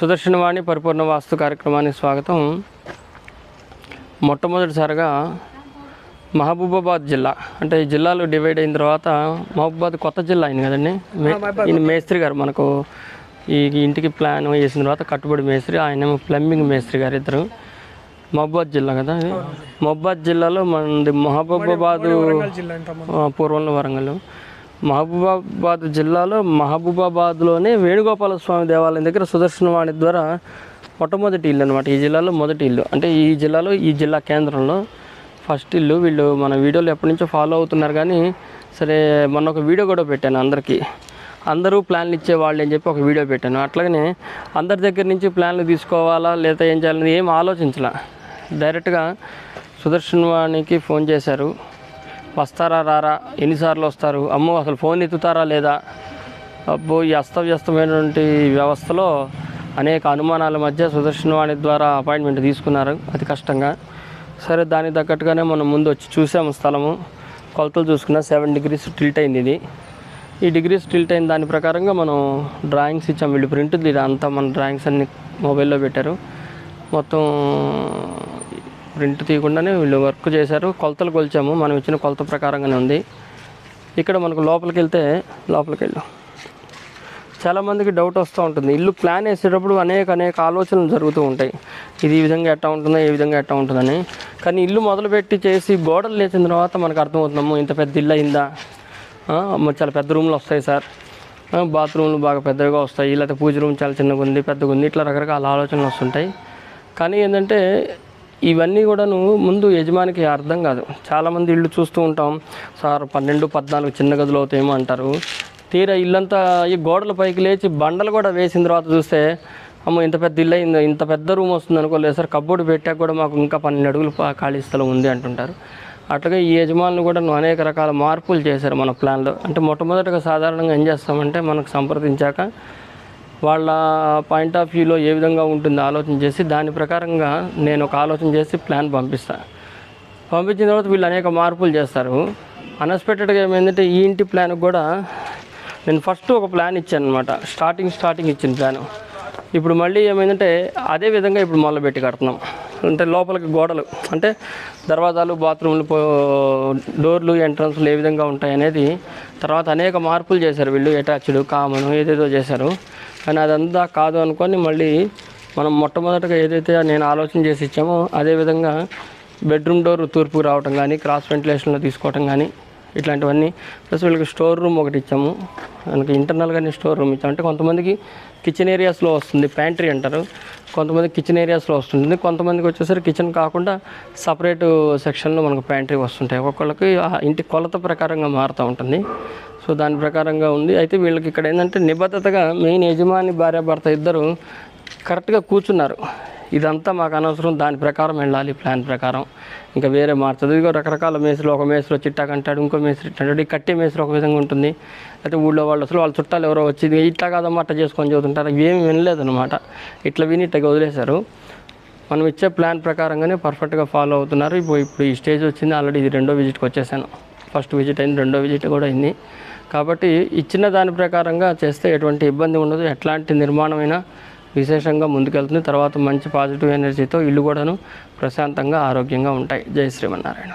సుదర్శనవాణి పరిపూర్ణ వాస్తు కార్యక్రమానికి స్వాగతం. మొట్టమొదటిసారిగా మహబూబాబాద్ జిల్లా అంటే ఈ జిల్లాలో డివైడ్ అయిన తర్వాత మహబూబాబాద్ కొత్త జిల్లా అయింది కదండి? ఈయన మేస్త్రి గారు మనకు ఈ ఇంటికి ప్లాన్ వేసిన తర్వాత కట్టుబడి మేస్త్రి ఆయన ప్లంబింగ్ మేస్త్రి గారు ఇద్దరు. మహబూబాద్ జిల్లా కదా ఇది? మహబూబాద్ జిల్లాలో మనది మహబూబాబాద్ పూర్వంలో వరంగల్. మహబూబాబాద్ జిల్లాలో మహబూబాబాద్లోనే వేణుగోపాల స్వామి దేవాలయం దగ్గర సుదర్శనవాణి ద్వారా మొట్టమొదటి ఇల్లు అనమాట ఈ జిల్లాలో మొదటి ఇల్లు. అంటే ఈ జిల్లాలో ఈ జిల్లా కేంద్రంలో ఫస్ట్ ఇల్లు. వీళ్ళు మన వీడియోలు ఎప్పటి నుంచో ఫాలో అవుతున్నారు కానీ సరే మొన్న ఒక వీడియో కూడా పెట్టాను అందరికీ. అందరూ ప్లాన్లు ఇచ్చే వాళ్ళు అని చెప్పి ఒక వీడియో పెట్టాను. అట్లాగనే అందరి దగ్గర నుంచి ప్లాన్లు తీసుకోవాలా లేదా ఏం చేయాలని ఏం ఆలోచించలా. డైరెక్ట్గా సుదర్శన్ వాణికి ఫోన్ చేశారు. వస్తారా రారా? ఎన్నిసార్లు వస్తారు? అమ్మో అసలు ఫోన్ ఎత్తుతారా లేదా? అబ్బో ఈ అస్తవ్యస్తమైనటువంటి వ్యవస్థలో అనేక అనుమానాల మధ్య సుదర్శనవాణి ద్వారా అపాయింట్మెంట్ తీసుకున్నారు. అతి కష్టంగా. సరే దానికి తగ్గట్టుగానే మనం ముందు వచ్చి చూసాము స్థలము. కొలతలు చూసుకున్న సెవెన్ డిగ్రీస్ టిల్ట్ అయింది ఇది. ఈ డిగ్రీస్ టిల్ట్ అయిన దాని ప్రకారంగా మనం డ్రాయింగ్స్ ఇచ్చాం. వీళ్ళు ప్రింట్ అంతా మన డ్రాయింగ్స్ అన్ని మొబైల్లో పెట్టారు. మొత్తం ప్రింట్ తీయకుండానే వీళ్ళు వర్క్ చేశారు. కొలతలు కొలిచాము. మనం ఇచ్చిన కొలత ప్రకారంగానే ఉంది. ఇక్కడ మనకు లోపలికి వెళ్తే లోపలికి వెళ్ళాం చాలామందికి డౌట్ వస్తూ ఉంటుంది. ఇల్లు ప్లాన్ వేసేటప్పుడు అనేక అనేక ఆలోచనలు జరుగుతూ ఉంటాయి. ఇది ఈ విధంగా ఎట్టా ఉంటుందో ఏ విధంగా ఎట్టా ఉంటుందని. కానీ ఇల్లు మొదలుపెట్టి చేసి గోడలు లేచిన తర్వాత మనకు అర్థమవుతున్నాము ఇంత పెద్ద ఇల్లు అయిందా? చాలా పెద్ద రూమ్లు వస్తాయి సార్. బాత్రూమ్లు బాగా పెద్దగా వస్తాయి. లేకపోతే పూజ రూమ్ చాలా చిన్నగా ఉంది పెద్దగా ఉంది ఇట్లా రకరకాల ఆలోచనలు వస్తుంటాయి. కానీ ఏంటంటే ఇవన్నీ కూడాను ముందు యజమానికి అర్థం కాదు. చాలామంది ఇల్లు చూస్తూ ఉంటాం. సార్ పన్నెండు పద్నాలుగు చిన్న గదులు అవుతాయేమో అంటారు. తీరా ఇల్లంతా ఈ గోడల పైకి లేచి బండలు కూడా వేసిన తర్వాత చూస్తే అమ్మ ఇంత పెద్ద ఇల్లు అయింది ఇంత పెద్ద రూమ్ వస్తుంది అనుకోలేదు సార్. కబ్బోర్డు పెట్టాక కూడా మాకు ఇంకా పన్నెండు అడుగులు ఖాళీ స్థలం ఉంది అంటుంటారు. అట్లాగే ఈ యజమానులు కూడా అనేక రకాల మార్పులు చేశారు మన ప్లాన్లో. అంటే మొట్టమొదటిగా సాధారణంగా ఏం చేస్తామంటే మనకు సంప్రదించాక వాళ్ళ పాయింట్ ఆఫ్ వ్యూలో ఏ విధంగా ఉంటుందో ఆలోచన చేసి దాని ప్రకారంగా నేను ఒక ఆలోచన చేసి ప్లాన్ పంపిస్తాను పంపించిన తర్వాత వీళ్ళు అనేక మార్పులు చేస్తారు. అన్ఎక్స్పెక్టెడ్గా ఏమైందంటే ఈ ఇంటి ప్లాన్ కూడా నేను ఫస్ట్ ఒక ప్లాన్ ఇచ్చాను అనమాట స్టార్టింగ్ స్టార్టింగ్ ఇచ్చిన ప్లాన్ ఇప్పుడు మళ్ళీ ఏమైందంటే అదే విధంగా ఇప్పుడు మొదలుపెట్టి కడుతున్నాం. అంటే లోపలికి గోడలు అంటే దర్వాజాలు బాత్రూమ్లు పో- డోర్లు ఎంట్రన్స్లు ఏ విధంగా ఉంటాయి అనేది తర్వాత అనేక మార్పులు చేశారు వీళ్ళు. అటాచ్డ్ కామన్ ఏదేదో చేశారు. కానీ అదంతా కాదు అనుకొని మళ్ళీ మనం మొట్టమొదటిగా ఏదైతే నేను ఆలోచన చేసి ఇచ్చామో అదేవిధంగా బెడ్రూమ్ డోర్ తూర్పు రావటం కానీ క్రాస్ వెంటిలేషన్లో తీసుకోవటం కానీ ఇట్లాంటివన్నీ ప్లస్ వీళ్ళకి స్టోర్ రూమ్ ఒకటి ఇచ్చాము. మనకి ఇంటర్నల్గానే స్టోర్ రూమ్ ఇచ్చాము. అంటే కొంతమందికి కిచెన్ ఏరియాస్లో వస్తుంది ప్యాంట్రీ అంటారు. కొంతమంది కిచెన్ ఏరియాస్లో వస్తుంది. కొంతమందికి వచ్చేసరికి కిచెన్ కాకుండా సపరేట్ సెక్షన్లో మనకు ప్యాంట్రీ వస్తుంటాయి. ఒక్కొక్కళ్ళకి ఇంటి కొలత ప్రకారంగా మారుతూ ఉంటుంది. సో దాని ప్రకారంగా ఉంది. అయితే వీళ్ళకి ఇక్కడ ఏంటంటే నిబద్ధతగా మెయిన్ యజమాని భార్య భర్త ఇద్దరు కరెక్ట్గా కూర్చున్నారు. ఇదంతా మాకు అనవసరం. దాని ప్రకారం వెళ్ళాలి. ప్లాన్ ప్రకారం. ఇంకా వేరే మారుతుంది ఇదిగో రకరకాల మేసులు ఒక మేసులో చిట్టాకు అంటాడు ఇంకో మేసులు ఇట్లా అంటాడు ఈ కట్టే మేసులు ఒక విధంగా ఉంటుంది. అయితే ఊళ్ళో వాళ్ళు అసలు వాళ్ళ చుట్టాలు ఎవరో వచ్చింది ఇట్లా కాదమ్మా అట్లా చేసుకొని చదువుతుంటారు. ఏమి వినలేదన్నమాట. ఇట్లా విని ఇట్లా వదిలేశారు. మనం ఇచ్చే ప్లాన్ ప్రకారంగానే పర్ఫెక్ట్గా ఫాలో అవుతున్నారు. ఇప్పుడు ఇప్పుడు ఈ స్టేజ్ వచ్చింది. ఆల్రెడీ ఇది రెండో విజిట్కి వచ్చేసాను. ఫస్ట్ విజిట్ అయింది రెండో విజిట్ కూడా అయింది. కాబట్టి ఇచ్చిన దాని ప్రకారంగా చేస్తే ఎటువంటి ఇబ్బంది ఉండదు. ఎట్లాంటి నిర్మాణమైనా విశేషంగా ముందుకెళ్తుంది. తర్వాత మంచి పాజిటివ్ ఎనర్జీతో ఇల్లు కూడాను ప్రశాంతంగా ఆరోగ్యంగా ఉంటాయి. జై శ్రీమన్నారాయణ.